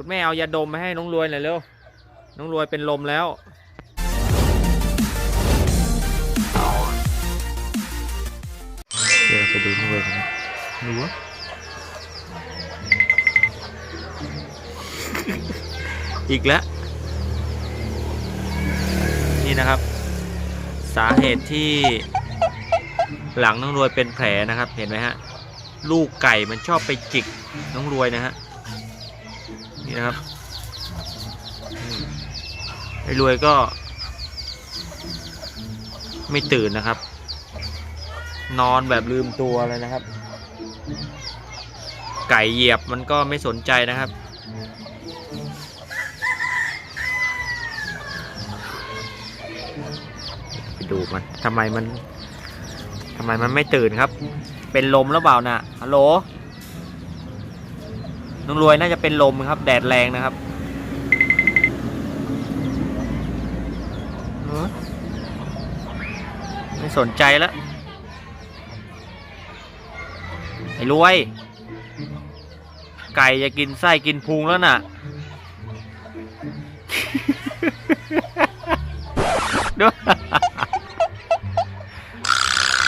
คุณแม่เอายาดมมาให้น้องรวยหน่อยเร็ว น้องรวยเป็นลมแล้ว เดี๋ยวเราไปดูน้องรวยกันนะดูวะอีกแล้ว นี่นะครับ สาเหตุที่หลังน้องรวยเป็นแผลนะครับ เห็นไหมฮะ ลูกไก่มันชอบไปจิกน้องรวยนะฮะ นี่นะครับไอ้รวยก็ ไม่ตื่นนะครับ นอนแบบลืมตัวเลยนะครับ ไก่เหยียบมันก็ไม่สนใจนะครับไปดูมันทำไมมันทำไมมันไม่ตื่นครับ เป็นลมแล้วเปล่าน่ะฮัลโหล น้องรวยน่าจะเป็นลมครับ แดดแรงนะครับเออไม่สนใจแล้วไอ้รวย ไก่จะกินไส้กินพุงแล้วน่ะดู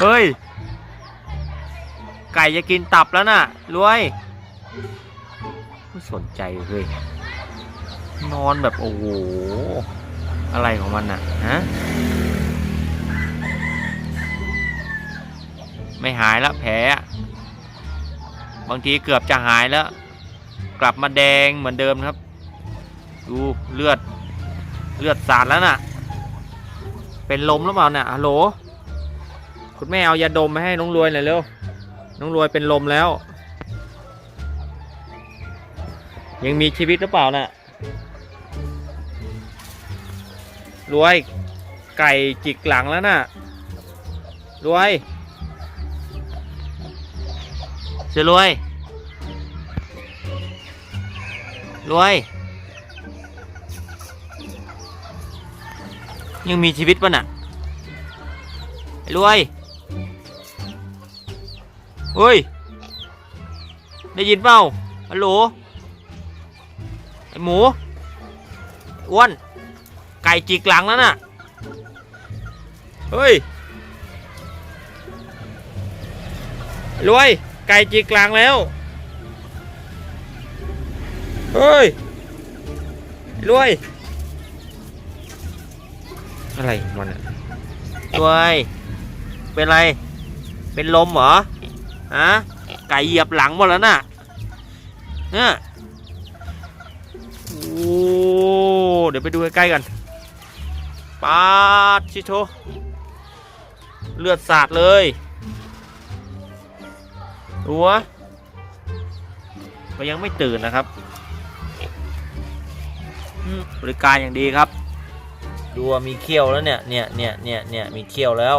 เฮ้ย ไก่จะกินตับแล้วน่ะ รวย สนใจเฮ้ยนอนแบบโอ้โหอะไรของมันน่ะฮะไม่หายแล้วแผลบางทีเกือบจะหายแล้ว กลับมาแดงเหมือนเดิมครับ ดูเลือดเลือดสาดแล้วน่ะ เป็นลมหรือเปล่าน่ะฮัลโหลคุณแม่เอายาดมมาให้น้องรวยหน่อยเร็วน้องรวยเป็นลมแล้ว ยังมีชีวิตหรือเปล่าน่ะรวย ไก่จิกหลังแล้วน่ะรวยเสียรวย รวย ยังมีชีวิตป่ะน่ะรวยเฮ้ย ได้ยินเปล่าฮัลโหลไอ้ หมูอ้วนไก่จิกหลังแล้วน่ะ เฮ้ย รวย ไก่จิกหลังแล้ว เฮ้ย รวย อะไรมันอะรวย เป็นไร เป็นลมเหรอ ฮะ ไก่เหยียบหลังหมดแล้วน่ะเนี่ย เดี๋ยวไปดูใกล้ๆกันปาดชิโชเลือดสาดเลยดูวก็ยังไม่ตื่นนะครับบริการอย่างดีครับ ดูว่ามีเขี้ยวแล้วเนี่ยเนี่ยเนี่ยเนี่ยเนี่ยมีเขี้ยวแล้ว